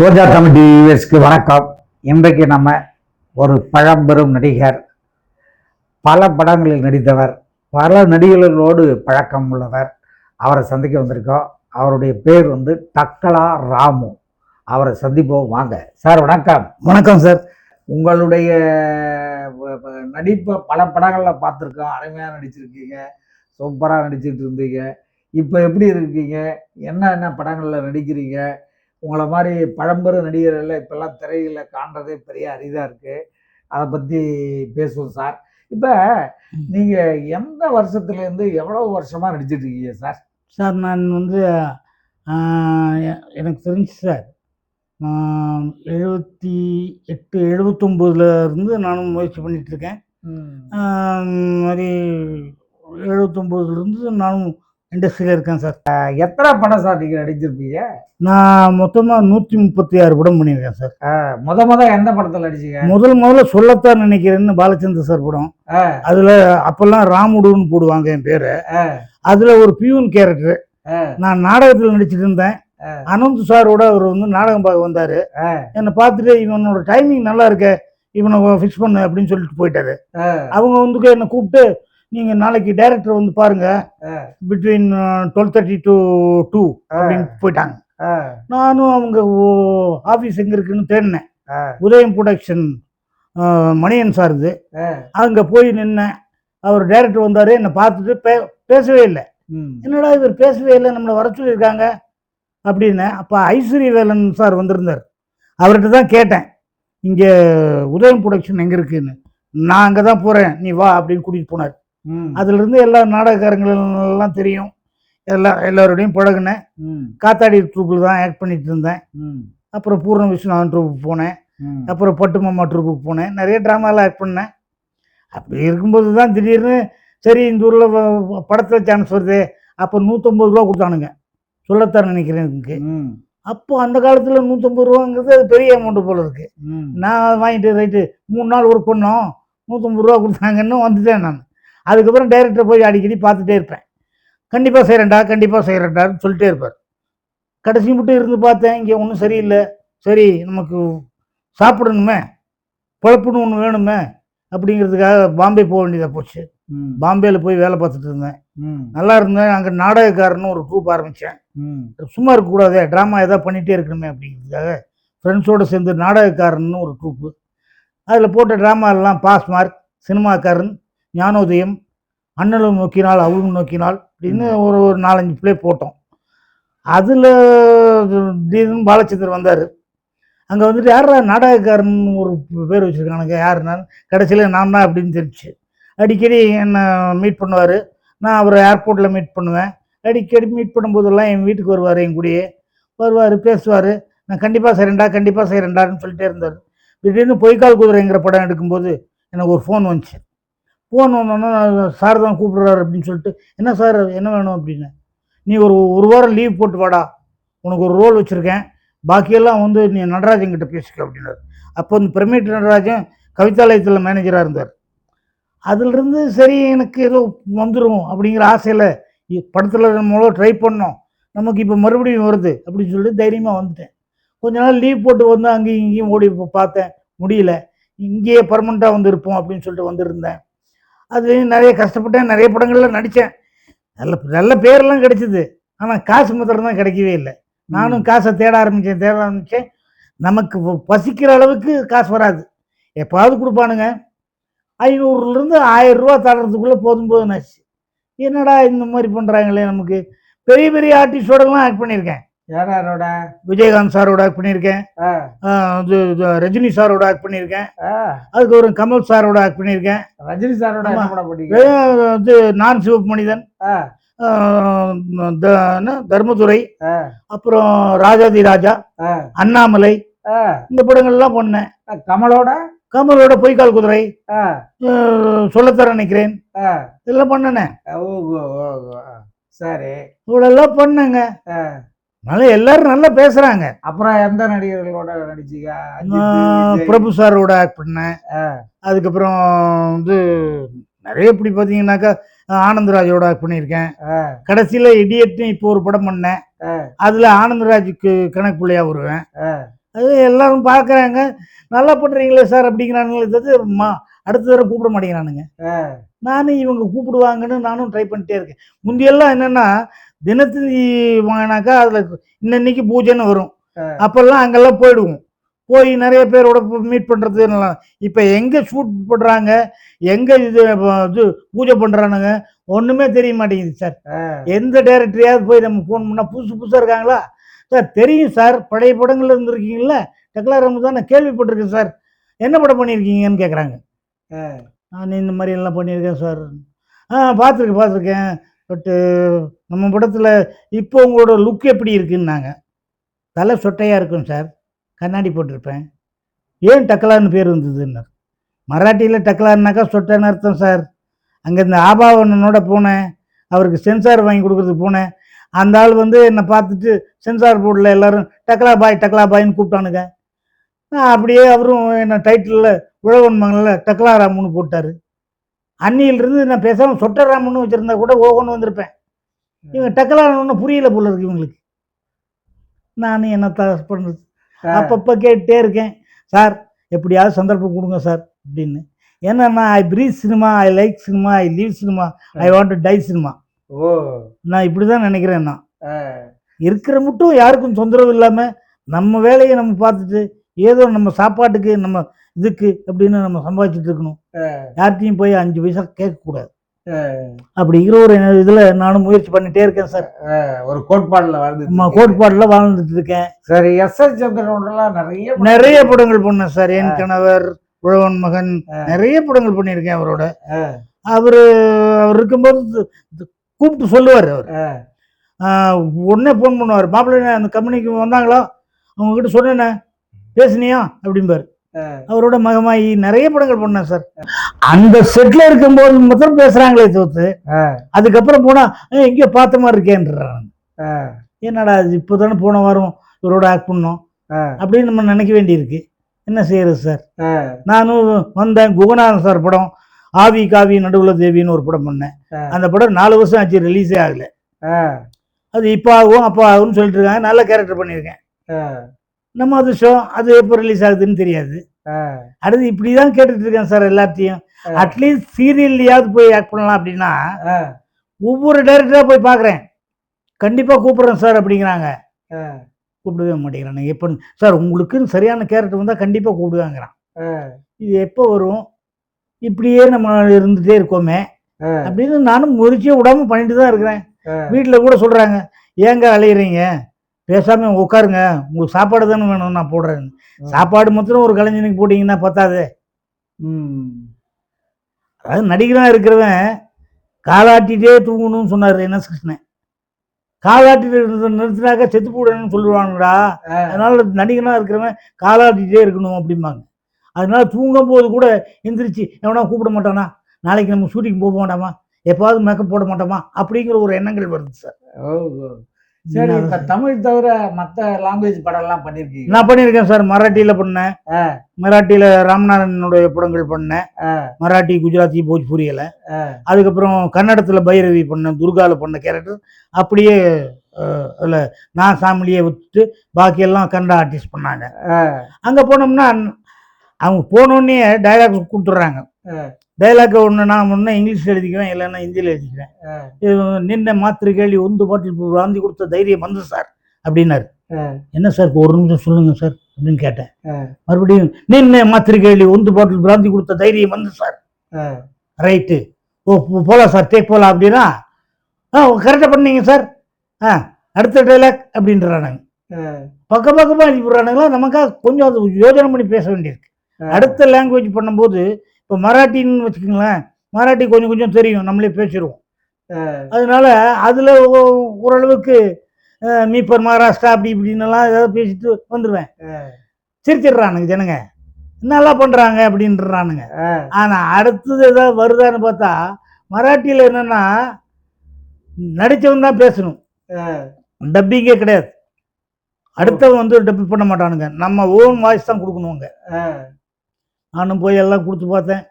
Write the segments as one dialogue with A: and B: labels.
A: ரோஜா தமிழ் டிவிஎஸ்க்கு வணக்கம். இன்றைக்கு நம்ம ஒரு பழம்பெரும் நடிகர் பல படங்களில் நடித்தவர் பல நடிகர்களோடு பழக்கம் உள்ளவர் அவரை சந்திக்க வந்திருக்கோம். அவருடைய பேர் வந்து டக்கலா ராமு. அவரை சந்திப்போம். வாங்க. சார் வணக்கம்.
B: வணக்கம் சார்.
A: உங்களுடைய நடிப்பை பல படங்களில் பார்த்துருக்கோம். அருமையாக நடிச்சிருக்கீங்க. சூப்பராக நடிச்சிட்டு இருந்தீங்க. இப்போ எப்படி இருக்கீங்க? என்ன என்ன படங்களில் நடிக்கிறீங்க? உங்களை மாதிரி பழம்பெரும் நடிகர்கள் இப்போல்லாம் திரையில் காண்றதே பெரிய அரிதாக இருக்குது அதை பற்றி பேசுவோம் சார். இப்போ நீங்கள் எந்த வருஷத்துலேருந்து எவ்வளோ வருஷமாக நடிச்சிட்டு இருக்கீங்க சார்?
B: சார் நான் வந்து எனக்கு தெரிஞ்சு சார் நான் எழுபத்தி எட்டு எழுபத்தொம்போதுல இருந்து நானும் முயற்சி இந்த மாதிரி எழுபத்தொம்போதுலேருந்து நானும் இண்டஸ்ட்ரியில் இருக்கேன் சார்.
A: எத்தனை படம் சார் நீங்கள் நடிச்சிருப்பீங்க?
B: நான் மொத்தமாக நூற்றி முப்பத்தி ஆறு படம் பண்ணியிருக்கேன் சார்.
A: முத முத எந்த படத்தில் நடிச்சீங்க?
B: முதல் முதல்ல சொல்லத்தான் நினைக்கிறேன்னு பாலச்சந்தர் சார் படம். அதில் அப்போல்லாம் ராமுடுன்னு போடுவாங்க என் பேர். அதில் ஒரு பியூன் கேரக்டர். நான் நாடகத்தில் நடிச்சிட்டு இருந்தேன். அனந்த் சாரோட அவர் வந்து நாடகம் பார்க்க வந்தார். என்னை பார்த்துட்டு இவனோட டைமிங் நல்லா இருக்க இவனை ஃபிக்ஸ் பண்ணு அப்படின்னு சொல்லிட்டு போயிட்டாரு. அவங்க வந்து என்னை கூப்பிட்டு நீங்கள் நாளைக்கு டைரக்டர் வந்து பாருங்க. Between twelve thirty to two அப்படின்னு போயிட்டாங்க. நானும் அவங்க ஆஃபீஸ் எங்கே இருக்குன்னு தேடினேன். உதயம் ப்ரொடக்ஷன் மணியன் சார் இது. அங்கே போய் நின்னேன். அவர் டைரக்டர் வந்தார். என்னை பார்த்துட்டு பே பேசவே இல்லை. என்னடா இவர் பேசவே இல்லை நம்மளை வர சொல்லியிருக்காங்க அப்படின்னு. அப்போ ஐஸ்வர்ய வேலன் சார் வந்திருந்தார். அவர்கிட்ட தான் கேட்டேன். இங்கே உதயம் ப்ரொடக்ஷன் எங்கே இருக்குன்னு. நான் அங்கே தான் போகிறேன் நீ வா அப்படின்னு கூட்டிகிட்டு போனார். அதுலேருந்து எல்லா நாடகக்காரங்களெல்லாம் தெரியும். எல்லா எல்லாரோடையும் பழகுனேன். காத்தாடி ட்ரூப்பில் தான் ஆக்ட் பண்ணிட்டு இருந்தேன். அப்புறம் பூர்ண விஸ்வநாதன் ட்ரூப்புக்கு போனேன். அப்புறம் பட்டு மாமா ட்ரூப்புக்கு போனேன். நிறைய ட்ராமாலாம் ஆக்ட் பண்ணேன். அப்படி இருக்கும்போது தான் திடீர்னு சரி இந்த ஊரில் படத்தில் சான்ஸ் வருது. அப்போ நூற்றம்பது ரூபா கொடுத்தானுங்க. சொல்லத்தான் நினைக்கிறேன் எனக்கு. அப்போ அந்த காலத்தில் நூற்றம்பது ரூபாங்கிறது அது பெரிய அமௌண்ட்டு போல இருக்கு.
A: ம்.
B: நான் வாங்கிட்டு ரைட்டு மூணு நாள் ஒர்க் பண்ணோம். நூற்றம்பது ரூபா கொடுத்தாங்கன்னு வந்துட்டேன் நான். அதுக்கப்புறம் டைரக்டர் போய் அடிக்கடி பார்த்துட்டே இருப்பேன். கண்டிப்பாக செய்கிறேன்டா கண்டிப்பாக செய்கிறேன்டான்னு சொல்லிட்டே இருப்பார். கடைசி மட்டும் இருந்து பார்த்தேன் இங்கே ஒன்றும் சரியில்லை. சரி நமக்கு சாப்பிடணுமே பொழப்புன்னு ஒன்று வேணுமே அப்படிங்கிறதுக்காக பாம்பே போக வேண்டியதாக போச்சு. பாம்பேயில் போய் வேலை பார்த்துட்டு இருந்தேன். நல்லா இருந்தேன். அங்கே நாடகக்காரன்னு ஒரு ட்ரூப் ஆரம்பித்தேன் சும்மா இருக்கக்கூடாதே ட்ராமா எதாவது பண்ணிகிட்டே இருக்கணுமே அப்படிங்கிறதுக்காக ஃப்ரெண்ட்ஸோடு சேர்ந்து நாடகக்காரன்னு ஒரு ட்ரூப்பு அதில் போட்ட ட்ராமா எல்லாம் பாஸ் மார்க் சினிமாக்காரன் ஞானோதயம் அண்ணலும் நோக்கினால் அவளும் நோக்கினால் அப்படின்னு ஒரு ஒரு நாலஞ்சு ப்ளே போட்டோம். அதில் திடீர்னு பாலச்சந்தர் வந்தார். அங்கே வந்துட்டு யாரா நாடகக்காரன் ஒரு பேர் வச்சுருக்கானுங்க. யாருன்னா கடைசியில் நான் தான் அப்படின்னு தெரிஞ்சு. அடிக்கடி என்னை மீட் பண்ணுவார். நான் அவரை ஏர்போர்ட்டில் மீட் பண்ணுவேன். அடிக்கடி மீட் பண்ணும்போதெல்லாம் என் வீட்டுக்கு வருவார் என் கூடயே. வருவார் பேசுவார். நான் கண்டிப்பாக செய்கிறேன்டா கண்டிப்பாக செய்கிறேன்டான்னு சொல்லிட்டே இருந்தார். திடீர்னு பொய்க்கால் குதிரைங்கிற படம் எடுக்கும்போது எனக்கு ஒரு ஃபோன் வந்துச்சு. ஃபோன் வந்தோன்னே சார் தான் கூப்பிடுறாரு அப்படின்னு சொல்லிட்டு என்ன சார் என்ன வேணும்? அப்படின்னு. நீ ஒரு ஒரு வாரம் லீவ் போட்டு வாடா. உனக்கு ஒரு ரோல் வச்சுருக்கேன். பாக்கியெல்லாம் வந்து நீ நடராஜன் கிட்ட பேசிக்க அப்படின்னாரு. அப்போ இந்த பிரமிட் நடராஜன் கவிதாலயத்தில் மேனேஜராக இருந்தார். அதிலிருந்து சரி எனக்கு ஏதோ வந்துடும் அப்படிங்கிற ஆசையில் படத்தில் நம்மளோ ட்ரை பண்ணோம். நமக்கு இப்போ மறுபடியும் வருது அப்படின்னு சொல்லிட்டு தைரியமாக வந்துட்டேன். கொஞ்ச நாள் லீவ் போட்டு வந்து அங்கேயும் இங்கேயும் ஓடி பார்த்தேன். முடியல. இங்கேயே பர்மனெண்ட்டாக வந்து இருப்போம் அப்படின்னு சொல்லிட்டு வந்திருந்தேன். அதுலேயும் நிறைய கஷ்டப்பட்டேன் நிறைய படங்களில் நடித்தேன் நல்ல நல்ல பேரெல்லாம் கிடைச்சிது. ஆனால் காசு மாத்திரம் தான் கிடைக்கவே இல்லை. நானும் காசை தேட ஆரம்பித்தேன் தேட ஆரம்பித்தேன் நமக்கு பசிக்கிற அளவுக்கு காசு வராது. எப்பாவது கொடுப்பானுங்க. ஐநூறுலேருந்து ஆயிரம் ரூபா போதும் போதும் ஆச்சு. என்னடா இந்த மாதிரி பண்ணுறாங்களே நமக்கு? பெரிய பெரிய ஆர்டிஸ்டோடலாம் ஆக்ட் பண்ணியிருக்கேன்.
A: யாரோட?
B: விஜயகாந்த் சாரோட ஆக்ட் பண்ணியிருக்கேன். ரஜினி சாரோட ஆக்ட் பண்ணியிருக்கேன். அதுக்கு ஒரு கமல் சாரோட ஆக்ட் பண்ணியிருக்கேன்.
A: ரஜினி சாரோட பண்ணீங்க
B: இது நான் சிவப்பு மனிதன் தர்மதுரை. அப்புறம் ராஜாதி ராஜா அண்ணாமலை. இந்த படங்கள்லாம் பண்ணேன்.
A: கமலோட?
B: கமலோட பொய்க்கால் குதிரை. சொல்லத்தர நினைக்கிறேன். இதெல்லாம் பண்ணனே.
A: சரி.
B: இவ்வளோலாம் பண்ணேங்க.
A: ஆ.
B: அதனால எல்லாரும் நல்லா பேசுறாங்க.
A: அப்புறம் எந்த நடிகர்களோட நடிச்சீங்க.
B: பிரபு சாரோட ஆக்ட் பண்ணேன் அதுக்கப்புறம் வந்து நிறைய இப்படி பார்த்தீங்கன்னாக்கா ஆனந்தராஜோட ஆக்ட் பண்ணியிருக்கேன். கடைசியில் இடியட்னு இப்போ ஒரு படம் பண்ணேன். அதில் ஆனந்தராஜுக்கு கணக்கு பிள்ளையா வருவேன். அது எல்லாரும் பார்க்குறாங்க. நல்லா பண்ணுறீங்களே சார் அப்படிங்கிறானுங்களே மா அடுத்த தடவை கூப்பிட மாட்டேங்கிறானுங்க. நானும் இவங்க கூப்பிடுவாங்கன்னு நானும் ட்ரை பண்ணிட்டே இருக்கேன். முந்தியெல்லாம் என்னென்னா தினத்தந்தி வாங்கினாக்கா அதில் இன்னன்னைக்கு பூஜைன்னு வரும். அப்போல்லாம் அங்கெல்லாம் போயிடுவோம். போய் நிறைய பேரோட மீட் பண்ணுறது இப்போ எங்கே ஷூட் பண்ணுறாங்க எங்கே இது இது பூஜை பண்ணுறானுங்க ஒன்றுமே தெரிய மாட்டேங்குது சார். எந்த டேரக்டரையாவது போய் நம்ம ஃபோன் பண்ணால் புதுசு புதுசாக இருக்காங்களா? சார் தெரியும் சார். பழைய படங்கள்ல இருந்திருக்கீங்கள டெக்லா தான் நான் கேள்விப்பட்டிருக்கேன் சார். என்ன படம் பண்ணியிருக்கீங்கன்னு கேட்குறாங்க. நான் இந்த மாதிரி எல்லாம் பண்ணியிருக்கேன் சார். ஆ பார்த்துருக்கேன் பார்த்துருக்கேன். பட்டு நம்ம படத்தில் இப்போ உங்களோட லுக் எப்படி இருக்குன்னாங்க? தலை சொட்டையாக இருக்கும் சார் கண்ணாடி போட்டிருப்பேன். ஏன் டக்கலான்னு பேர் வந்ததுன்னார். மராட்டியில் டக்கலான்னாக்கா சொட்டைன்னு அர்த்தம் சார் அங்கே இந்த ஆபாவனனோட போனேன். அவருக்கு சென்சார் வாங்கி கொடுக்குறதுக்கு போனேன். அந்த ஆள் வந்து என்னை பார்த்துட்டு சென்சார் போர்டில் எல்லாரும் டக்லா பாய் டக்லா பாய்ன்னு கூப்பிட்டானுங்க. நான் அப்படியே அவரும் என்ன டைட்டிலில் உழவன் மகனில் டக்லா ராமுன்னு போட்டார். அன்னியிலிருந்து நான் பேசாமல் சொட்ட ராமுன்னு வச்சுருந்தா கூட ஓகோன்னு வந்திருப்பேன். இவங்க டக்லா ஒன்றும் புரியல போல இருக்கு இவங்களுக்கு. நான் என்னத்த பண்ணுறது. அப்பப்போ கேட்டே இருக்கேன். சார் எப்படியாவது சந்தர்ப்பம் கொடுங்க சார் அப்படின்னு. ஏன்னா I breathe cinema I like cinema I live cinema I want die cinema
A: ஓ.
B: நான் இப்படி தான் நினைக்கிறேன் நான். இருக்கிற மட்டும் யாருக்கும் தொந்தரவு இல்லாமல் நம்ம வேலையை நம்ம பார்த்துட்டு ஏதோ நம்ம சாப்பாட்டுக்கு நம்ம இதுக்கு அப்படின்னு நம்ம சம்பாதிச்சுட்டு இருக்கணும். யார்கிட்டையும் போய் அஞ்சு பைசா கேட்கக்கூடாது.
A: ஆ,
B: அப்படிங்கிற ஒரு இதில் நானும் முயற்சி பண்ணிட்டே இருக்கேன் சார்.
A: ஒரு கோட்பாடுல
B: நம்ம கோட்பாடில் வாழ்ந்துட்டு இருக்கேன்.
A: சரி எஸ். எஸ். சந்திரனோடலாம் நிறைய
B: நிறைய படங்கள் பண்ணேன் சார். என் கணவர் உழவன் மகன். நிறைய படங்கள் பண்ணியிருக்கேன் அவரோட. அவர் அவர் இருக்கும்போது கூப்பிட்டு சொல்லுவார் அவர். உடனே ஃபோன் பண்ணுவார். மாப்பிள்ளை அந்த கம்பெனிக்கு வந்தாங்களா? அவங்கக்கிட்ட சொன்னேனே. பேசுனியா? அப்படிம்பார். அவரோட மகமாயி நிறைய படங்கள் பண்ணேன் சார். அந்த செட்டில் இருக்கும்போது மாத்திரம் பேசுகிறாங்களே தவிர்த்து
A: ஆ,
B: அதுக்கப்புறம் போனால் எங்கேயோ பார்த்த மாதிரி இருக்கேன்றாங்க என்னடா இது இப்போ தானே போன வாரம் இவரோட ஆக்ட் பண்ணோம். அப்படின்னு நம்ம நினைக்க வேண்டியிருக்கு. என்ன செய்யறது சார்? நானும் வந்தேன். குகநாதன் சார் படம் ஆவி காவி நடுவுல தேவின்னு ஒரு படம் பண்ணேன். அந்த படம் நாலு வருஷம் ஆச்சு ரிலீஸே ஆகல. அது இப்போ ஆகும் அப்போ ஆகும்னு சொல்லிட்டு இருக்காங்க. நல்ல கேரக்டர் பண்ணியிருக்கேன். நம்ம அதிர்ஷ்டம் அது எப்போ ரிலீஸ் ஆகுதுன்னு தெரியாது. அடுத்து இப்படி தான் கேட்டுட்டு இருக்கேன் சார் எல்லாத்தையும். அட்லீஸ்ட் சீரியல்லையாவது போய் ஆக்ட் பண்ணலாம் அப்படின்னா ஒவ்வொரு டைரக்டராக போய் பார்க்குறேன். கண்டிப்பாக கூப்பிட்றேன் சார் அப்படிங்கிறாங்க. கூப்பிடவே மாட்டேங்கிறானுங்க. எப்போ சார் உங்களுக்குன்னு சரியான கேரக்டர் வந்தால் கண்டிப்பாக கூப்பிடுவாங்கிறான். இது எப்போ வரும்? இப்படியே நம்ம இருந்துகிட்டே இருக்கோமே. அப்படின்னு நானும் முயற்சியே விடாம பண்ணிட்டு தான் இருக்கிறேன். வீட்டில் கூட சொல்கிறாங்க ஏங்க அலையிறீங்க? பேசாம உட்காருங்க. உங்களுக்கு சாப்பாடு தானே வேணும் நான் போடுறேன். சாப்பாடு மாத்திரம் ஒரு கலைஞனுக்கு போட்டிங்கன்னா பத்தாது. அதாவது நடிகராக இருக்கிறவன் காலாட்டிகிட்டே தூங்கணும்னு சொன்னார் என்ன கிருஷ்ணன். காலாட்டிட்டு நிறுத்தினாக்க செத்து போடணும்னு சொல்லுவாங்கடா அதனால நடிகனாக இருக்கிறவன் காலாட்டிகிட்டே இருக்கணும் அப்படிம்பாங்க. அதனால தூங்கும் போது கூட எந்திரிச்சு எவனா கூப்பிட மாட்டானா? நாளைக்கு நம்ம ஷூட்டிங் போக மாட்டாமா? எப்பாவது மேக்கப் போட மாட்டோமா? அப்படிங்கிற ஒரு எண்ணங்கள் வருது சார்.
A: ஓ. சரி இப்ப தமிழ் தவிர மத்த லாங்குவேஜ் படம் எல்லாம் பண்ணிருக்கீங்க
B: நான் பண்ணியிருக்கேன் சார். மராட்டியில் பண்ணேன். மராட்டியில் ராமநாதனுடைய படங்கள் பண்ணேன். மராட்டி குஜராத்தி போஜ்பூரியில். அதுக்கப்புறம் கன்னடத்தில் பைரவி பண்ணேன் துர்காவில் பண்ண கேரக்டர் அப்படியே அதில் நான் சாமிலியை விட்டுட்டு பாக்கியெல்லாம் கன்னட ஆர்டிஸ்ட் பண்ணாங்க. அங்கே போனோம்னா அவங்க போனோடனே டைலாக் கொடுத்துட்றாங்க.
A: ஆ.
B: டைலாக் ஒன்று நான் ஒன்று இங்கிலீஷில் எழுதிக்குவேன் இல்லைன்னா ஹிந்தியில் எழுதிக்குவேன். இது நின்ன மாத்திரை கேள்வி ஒன்று பாட்டில் வாந்தி கொடுத்த தைரியம் வந்து சார் அப்படின்னாரு. என்ன சார் ஒரு நிமிஷம் சொல்லுங்க சார் அப்படின்னு கேட்டேன். மறுபடியும் நின்ன மாத்திரை கேள்வி ஒன்று பாட்டில் பிராந்தி கொடுத்த தைரியம் வந்து சார் ரைட்டு ஓ போ- போலாம் சார் டேக் போகலாம் அப்படின்னா ஆ கரெக்டாக பண்ணீங்க சார் ஆ அடுத்த டைலாக் அப்படின்றானுங்க பக்க பக்கமாக எழுதி விட்றானுங்களா நமக்காக கொஞ்சம் அது யோஜனை பண்ணி பேச வேண்டியிருக்கு. அடுத்த லாங்குவேஜ் பண்ணும்போது இப்போ மராட்டின்னு வச்சுக்கோங்களேன் மராட்டி கொஞ்சம் கொஞ்சம் தெரியும் நம்மளே பேசிடுவோம். அதனால அதில் ஓரளவுக்கு மீப்பர் மகாராஷ்டிரா அப்படி இப்படின்னுலாம் ஏதாவது பேசிட்டு வந்துடுவேன் சிரிச்சிடுறானுங்க ஜனங்க. நல்லா பண்ணுறாங்க அப்படின்றானுங்க. ஆனால் அடுத்தது ஏதாவது வருதான்னு பார்த்தா மராட்டியில் என்னன்னா நடித்தவன் தான் பேசணும். டப்பிங்கே கிடையாது. அடுத்தவன் வந்து டப்பி பண்ண மாட்டானுங்க. நம்ம ஓன் வாய்ஸ் தான் கொடுக்கணுங்க நானும் போய் எல்லாம் கொடுத்து பார்த்தேன்.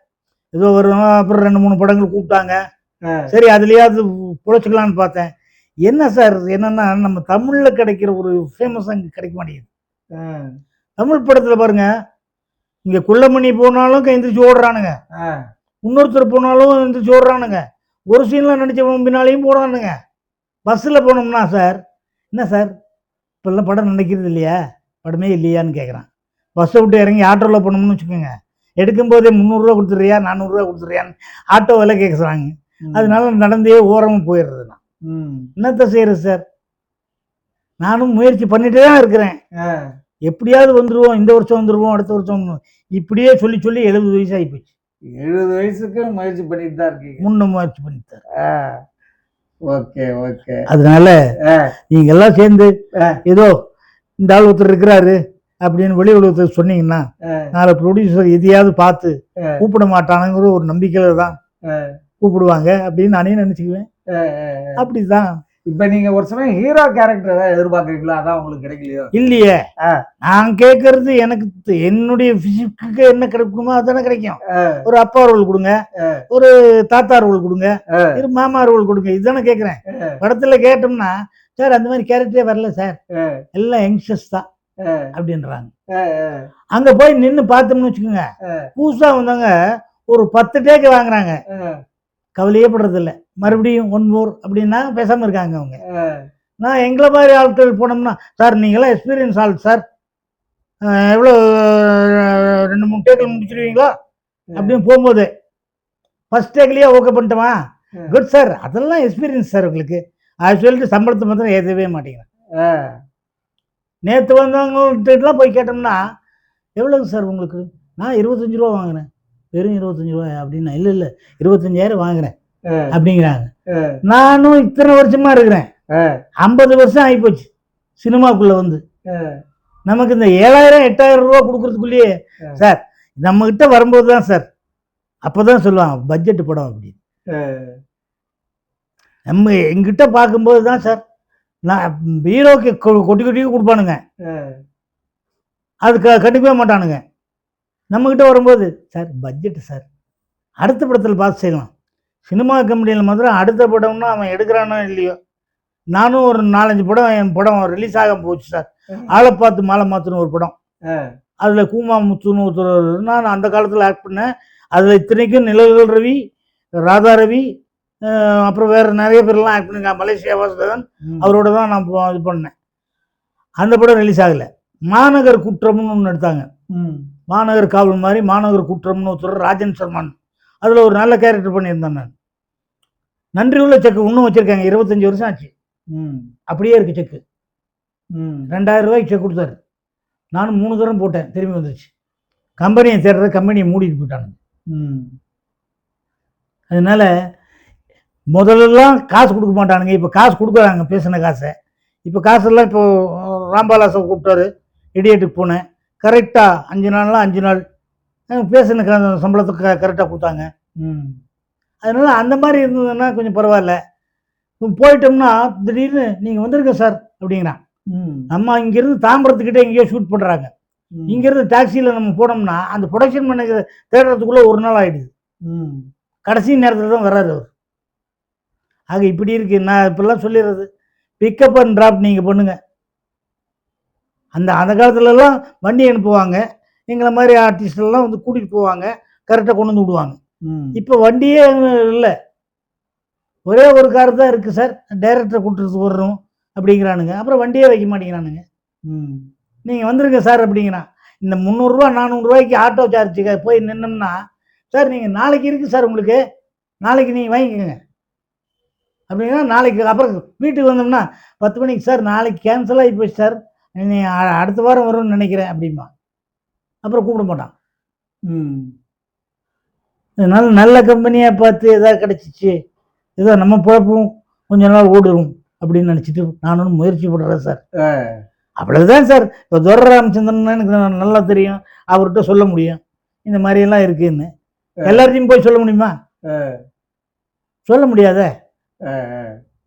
B: ஏதோ ஒரு அப்புறம் ரெண்டு மூணு படங்கள் கூப்பிட்டாங்க. சரி அதுலயாவது புழைச்சிக்கலான்னு பார்த்தேன். என்ன சார் என்னன்னா நம்ம தமிழ்ல கிடைக்கிற ஒரு ஃபேமஸ் அங்கே கிடைக்க மாட்டேங்குது. தமிழ் படத்தில் பாருங்க இங்கே குள்ளமணி போனாலும் எந்திரிச்சு ஓடுறானுங்க. இன்னொருத்தர் போனாலும் எந்திரிச்சு ஓடுறானுங்க. ஒரு சீனில் நடிச்சவன் பின்னாலையும் போடுறானுங்க பஸ்ஸில் போனோம்னா சார் என்ன சார்? இப்போல்லாம் படம் நினைக்கிறது இல்லையா? படமே இல்லையான்னு கேட்குறான் பஸ்ஸை விட்டு இறங்கி ஆட்டோவில் போனோம்னு வச்சுக்கோங்க. எடுக்கும்போதே முந்நூறுரூவா கொடுத்துட்றியா நானூறுரூவா கொடுத்துட்றியான்னு ஆட்டோ விலை கேட்குறாங்க அதனால நடந்தே ஓரமாக போயிடுறது நான்
A: ம்,
B: என்னத்த செய்யறது சார்? நானும் முயற்சி பண்ணிட்டு தான் இருக்கிறேன். எப்படியாவது வந்துருவோம் இந்த வருஷம் வந்துருவோம் அடுத்த வருஷம் வந்துருவோம். இப்படியே சொல்லி சொல்லி எழுபது வயசு ஆகி போச்சு.
A: எழுபது வயசுக்கு முயற்சி பண்ணிட்டு தான் இருக்கீங்க.
B: முன்ன முயற்சி பண்ணிட்டார்
A: ஆ, ஓகே ஓகே.
B: அதனால நீங்க எல்லாம் சேர்ந்து. ஏதோ இந்த ஆள் ஒருத்தர் இருக்கிறாரு. அப்படின்னு வெளி உலகத்துக்கு சொன்னீங்கன்னா நாளை ப்ரொடியூசர் எதையாவது பார்த்து. கூப்பிட மாட்டானுங்கிற ஒரு நம்பிக்கையில தான் கூப்பிடுவாங்க அப்படின்னு நானே நினைச்சுக்குவேன். அப்படிதான்
A: இப்ப நீங்க ஒரு சமயம் ஹீரோ கேரக்டர் ஏதாவது எதிர்பார்க்கறீங்களா அதான் உங்களுக்கு கிடைக்கலையோ
B: இல்லையே. நான் கேட்கறது எனக்கு என்னுடைய பிசிக்கு என்ன கிடைக்குமோ அதுதானே கிடைக்கும் ஒரு அப்பா ரோல் கொடுங்க. ஒரு தாத்தா ரோல் கொடுங்க. ஒரு மாமா ரோல் கொடுங்க இதுதானே கேட்குறேன். படத்துல கேட்டோம்னா சார் அந்த மாதிரி கேரக்டரே வரல சார். எல்லாம் யங்ஸ்டர்ஸ் தான். அப்படின்றாங்க. அங்க போய் நின்று பார்த்தோம்னு வச்சுக்கோங்க. புதுசா வந்தவங்க ஒரு பத்து டேக்கு வாங்குறாங்க. கவலையே படுறது இல்ல மறுபடியும் ஒன் மோர் அப்படின்னா பேசாம இருக்காங்க அவங்க. நான் எங்களை மாதிரி ஆட்கள் போனோம்னா சார் நீங்களாம் எக்ஸ்பீரியன்ஸ் ஆள் சார். எவ்வளோ ரெண்டு மூணு டேக்கில் முடிச்சிருவீங்களா? அப்படின்னு போகும்போது ஃபர்ஸ்ட் டேக்லேயே ஓகே பண்ணிட்டோமா. Good sir. அதெல்லாம் எக்ஸ்பீரியன்ஸ் சார் உங்களுக்கு. அது சொல்லிட்டு சம்பளத்தை மாத்திரம் ஏற்றவே மாட்டேங்கிறேன். நேற்று வந்தவங்கள்ட்டலாம் போய் கேட்டோம்னா எவ்வளோங்க சார் உங்களுக்கு நான் இருபத்தஞ்சு ரூபா வாங்கினேன் வெறும் இருபத்தஞ்சு ரூபா அப்படின்னா இல்லை இல்லை இருபத்தஞ்சாயிரம் வாங்குறேன். அப்படிங்கிறாங்க. நானும் இத்தனை வருஷமா இருக்கிறேன். ஐம்பது வருஷம் ஆகிப்போச்சு சினிமாக்குள்ள வந்து. நமக்கு இந்த ஏழாயிரம் எட்டாயிரம் ரூபா கொடுக்கறதுக்குள்ளேயே. சார் நம்ம கிட்ட வரும்போது தான் சார் அப்பதான் சொல்லுவாங்க பட்ஜெட் படம் அப்படின்னு. நம்ம எங்கிட்ட பார்க்கும்போது தான் சார் நான் ஹீரோக்கு கொட்டி கொட்டி கொடுப்பானுங்க. அது க கண்டுக்கவே மாட்டானுங்க. நம்மக்கிட்ட வரும்போது சார் பட்ஜெட்டு சார். அடுத்த படத்தில் பார்த்து செய்யலாம். சினிமா கம்பெனியில் மாத்திரம் அடுத்த படம்னா அவன் எடுக்கிறானோ இல்லையோ நானும் ஒரு நாலஞ்சு படம் என் படம் ரிலீஸ் ஆக போச்சு சார். ஆளை பார்த்து மாலை மாற்றுன்னு ஒரு படம். அதில் கூமா முத்துன்னு ஒருத்தர் நான் அந்த காலத்தில் ஆக்ட் பண்ணேன். அதில் இத்தனைக்கும் நிழல்கள் ரவி ராதா ரவி அப்புறம் வேறு நிறைய பேர்லாம் ஆக்ட் பண்ணிருக்காங்க மலேசியா வாசுதேவன்
A: ம்.
B: அவரோட தான் நான் இது பண்ணேன். அந்த படம் ரிலீஸ் ஆகலை. மாநகர் குற்றம்னு ஒன்று எடுத்தாங்க.
A: ம்.
B: மாநகர் காவல் மாதிரி மாநகர் குற்றம்னு ஒருத்தர் ராஜன் சர்மான் அதில் ஒரு நல்ல கேரக்டர் பண்ணியிருந்தேன் நான். நன்றி உள்ள செக்கு இன்னும் வச்சுருக்காங்க. இருபத்தஞ்சி வருஷம் ஆச்சு.
A: ம்.
B: அப்படியே இருக்கு செக்கு.
A: ம்.
B: ரெண்டாயிரம் ரூபாய்க்கு செக் கொடுத்தாரு. நானும் மூணு தரம் போட்டேன். திரும்பி வந்துருச்சு. கம்பெனியை தேடுற கம்பெனியை மூடிட்டு போயிட்டானுங்க.
A: ம்.
B: அதனால முதல்லலாம் காசு கொடுக்க மாட்டானுங்க. இப்போ காசு கொடுக்குறாங்க பேசின காசை. இப்போ காசெல்லாம் இப்போ ராம்பாலாசை கூப்பிட்டாரு இடியேட்டுக்கு போனேன். கரெக்டாக அஞ்சு நாள்லாம் அஞ்சு நாள். பேசின க சம்பளத்தை க கரெக்டாக கொடுத்தாங்க.
A: ம்.
B: அதனால அந்த மாதிரி இருந்ததுன்னா கொஞ்சம் பரவாயில்ல. போயிட்டோம்னா திடீர்னு நீங்கள் வந்திருக்க சார் அப்படிங்கிறான்.
A: ம்.
B: நம்ம இங்கேருந்து தாம்பரத்துக்கிட்ட எங்கேயோ ஷூட் பண்ணுறாங்க. இங்கேருந்து டாக்ஸியில் நம்ம போனோம்னா அந்த ப்ரொடக்ஷன் பண்ண தேடுறதுக்குள்ளே ஒரு நாள் ஆகிடுது
A: ம்.
B: கடைசி நேரத்தில் தான் வர்றாரு அவர். ஆக இப்படி இருக்கு. நான் இப்பெல்லாம் சொல்லிடுறது. பிக்கப் அண்ட் ட்ராப் நீங்கள் பண்ணுங்க. அந்த அந்த காலத்துலலாம் வண்டி அனுப்புவாங்க. எங்களை மாதிரி எல்லாம் வந்து கூட்டிகிட்டு போவாங்க. கரெக்டாக கொண்டு வந்து விடுவாங்க.
A: ம்.
B: இப்போ வண்டியே இல்லை. ஒரே ஒரு கார் தான் இருக்குது சார் டைரக்டரை கூட்டுறது வர்றோம் அப்படிங்கிறானுங்க. அப்புறம் வண்டியே வைக்க மாட்டேங்கிறானுங்க.
A: ம்.
B: நீங்கள் வந்துருங்க சார் அப்படிங்கிறான் இந்த முந்நூறுரூவா நானூறுரூவாய்க்கு ஆட்டோ சார்ஜுக்கு போய் நின்னோம்னா சார் நீங்கள் நாளைக்கு இருக்குது சார் உங்களுக்கு. நாளைக்கு நீங்கள் வாங்கிக்கோங்க. அப்படின்னா நாளைக்கு அப்புறம் வீட்டுக்கு வந்தோம்னா பத்து மணிக்கு சார் நாளைக்கு கேன்சல் ஆகி போச்சு சார். நீ அடுத்த வாரம் வரும்னு நினைக்கிறேன் அப்படிம்பா. அப்புறம் கூப்பிட மாட்டான்.
A: ம்.
B: அதனால நல்ல கம்பெனியாக பார்த்து எதாவது கிடச்சிச்சு. ஏதோ நம்ம குழப்பம் கொஞ்ச நாள் ஓடுவோம் அப்படின்னு நினச்சிட்டு நானும் முயற்சி பண்ணுறேன் சார். அவ்வளவுதான் சார். இப்போ துர ராமச்சந்திரன் எனக்கு நல்லா தெரியும். அவர்கிட்ட சொல்ல முடியும். இந்த மாதிரி எல்லாம் இருக்குன்னு எல்லார்ட்டையும் போய் சொல்ல முடியுமா. சொல்ல முடியாதே.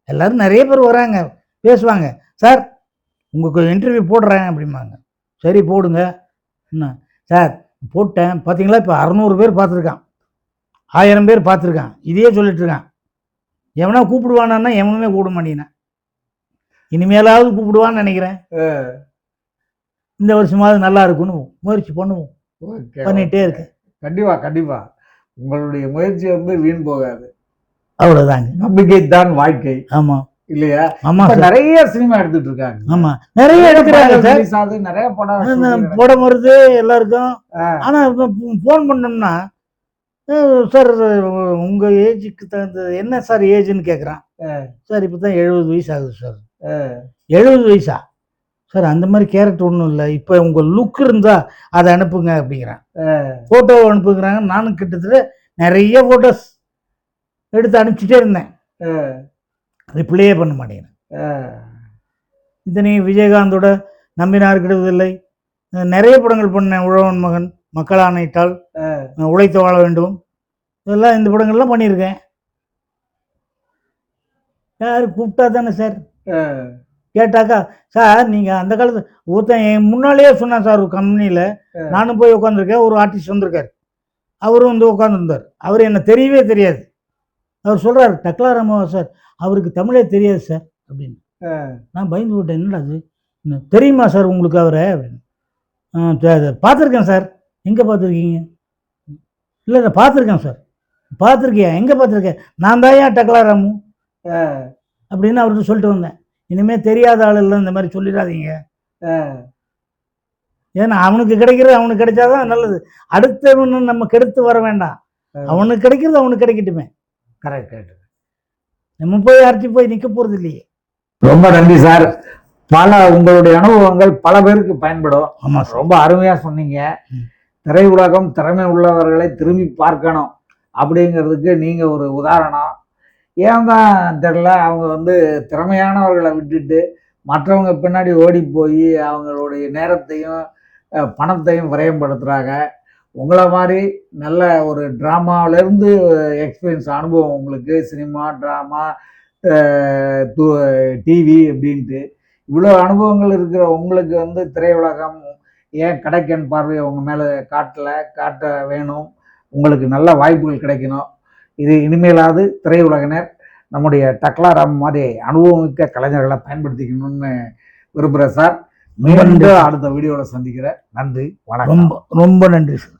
B: எல்லாரும் நிறைய பேர் வராங்க பேசுவாங்க. சார் உங்களுக்கு இன்டர்வியூ போடுறேன் அப்படிம்பாங்க. சரி போடுங்க. என்ன? சார் போட்டேன். பார்த்தீங்களா? இப்போ அறநூறு பேர் பார்த்துருக்கான். ஆயிரம் பேர் பார்த்துருக்கான். இதையே சொல்லிட்டு இருக்கான். எவனா கூப்பிடுவானான்னா எவனுமே கூப்பிட மாட்டேங்கிறான். இனிமேலாவது கூப்பிடுவான்னு நினைக்கிறேன். இந்த வருஷமாவது நல்லா இருக்கணும் முயற்சி பண்ணுவோம்.
A: ஓகே
B: பண்ணிட்டே இருக்கேன்.
A: கண்டிப்பா கண்டிப்பா. உங்களுடைய முயற்சி வந்து வீண் போகாது.
B: அவ்வளோதாங்க
A: நம்பிக்கை தான் வாழ்க்கை.
B: ஆமாம்
A: இல்லையா?
B: சார்.
A: நிறைய சினிமா எடுத்துட்டு இருக்காங்க.
B: ஆமாம் நிறைய எடுக்கிறாங்க சார்.
A: நிறைய படம்
B: ஆனா. படம் வருது எல்லாருக்கும்.
A: ஆ.
B: ஆனால் ஃபோன் பண்ணோம்னா சார் உங்கள் ஏஜுக்கு தகுந்த என்ன சார் ஏஜ்னு கேட்குறான் சார் இப்போ தான் எழுபது வயசு ஆகுது சார் எழுபது வயசா? சார் அந்த மாதிரி கேரக்டர் ஒன்றும் இல்லை. இப்போ உங்கள் லுக் இருந்தால் அதை அனுப்புங்க அப்படிங்கிறான். ஃபோட்டோ அனுப்புங்கிறாங்க நானும் கிட்டத்தட்ட நிறைய ஃபோட்டோஸ் எடுத்து அனுப்பிச்சிட்டே இருந்தேன். ரிப்ளையே பண்ண மாட்டேங்கிறேன் இத்தனை விஜயகாந்தோட நம்பினார் கிடவதில்லை நிறைய படங்கள் பண்ணேன் உழவன் மகன் மக்கள் ஆணையிட்டால் உழைத்து வாழ வேண்டும். இதெல்லாம் இந்த படங்கள்லாம் பண்ணியிருக்கேன். யார் கூப்பிட்டா தானே சார்? கேட்டாக்கா சார் நீங்கள் அந்த காலத்து ஒருத்தன் என் முன்னாலேயே சொன்னான் சார் ஒரு கம்பெனியில். நானும் போய் உட்காந்துருக்கேன் ஒரு ஆர்டிஸ்ட் வந்திருக்காரு. அவரும் வந்து உட்காந்துருந்தார் அவர் என்ன தெரியவே தெரியாது. அவர் சொல்கிறார் டக்லா ராமாவா சார் அவருக்கு தமிழே தெரியாது சார் அப்படின்னு. நான் பயந்து விட்டேன் என்னடா அது தெரியுமா சார் உங்களுக்கு அவரை? அப்படின்னு. பார்த்துருக்கேன் சார். எங்கே பார்த்துருக்கீங்க? இல்லை இல்லை பார்த்துருக்கேன் சார். பார்த்துருக்கியா? எங்கே பார்த்துருக்கேன்? நான் தான் ஏன் டக்லா ராமு? அப்படின்னு அவர்கிட்ட சொல்லிட்டு வந்தேன். இனிமேல் தெரியாத ஆள் இல்லை இந்த மாதிரி சொல்லிடாதீங்க. ஏன்னா அவனுக்கு கிடைக்கிறது அவனுக்கு கிடைச்சாதான் நல்லது. அடுத்தவனு நம்ம கெடுத்து வர வேண்டாம். அவனுக்கு கிடைக்கிறது அவனுக்கு கிடைக்கட்டுமே.
A: கரெக்ட்
B: நம்ம போய் யார்கிட்டயும் போய் நிற்க போகிறது இல்லையே.
A: ரொம்ப நன்றி சார். பல உங்களுடைய அனுபவங்கள் பல பேருக்கு பயன்படும்.
B: ஆமாம்
A: ரொம்ப அருமையா சொன்னீங்க.
B: ம்.
A: திரையுலகம் திறமை உள்ளவர்களை திரும்பி பார்க்கணும் அப்படிங்கிறதுக்கு நீங்க ஒரு உதாரணம். ஏன் தான் தெரியல அவங்க வந்து திறமையானவர்களை விட்டுட்டு மற்றவங்க பின்னாடி ஓடி போய் அவங்களுடைய நேரத்தையும் பணத்தையும் விரயப்படுத்துறாங்க. உங்களை மாதிரி நல்ல ஒரு ட்ராமாவிலேருந்து எக்ஸ்பீரியன்ஸ் அனுபவம் உங்களுக்கு சினிமா ட்ராமா டிவி அப்படின்ட்டு. இவ்வளோ அனுபவங்கள் இருக்கிற உங்களுக்கு வந்து திரையுலகம் ஏன் கிடைக்கன் பார்வையை உங்கள் மேலே காட்டல காட்ட வேணும். உங்களுக்கு நல்ல வாய்ப்புகள் கிடைக்கணும். இது இனிமேலாவது திரையுலகினர் நம்முடைய டக்லாராம் மாதிரி அனுபவமிக்க கலைஞர்களை பயன்படுத்திக்கணும்னு விரும்புகிறேன் சார். மீண்டும் அடுத்த வீடியோவில் சந்திக்கிறேன். நன்றி. வணக்கம்.
B: ரொம்ப ரொம்ப நன்றி சார்.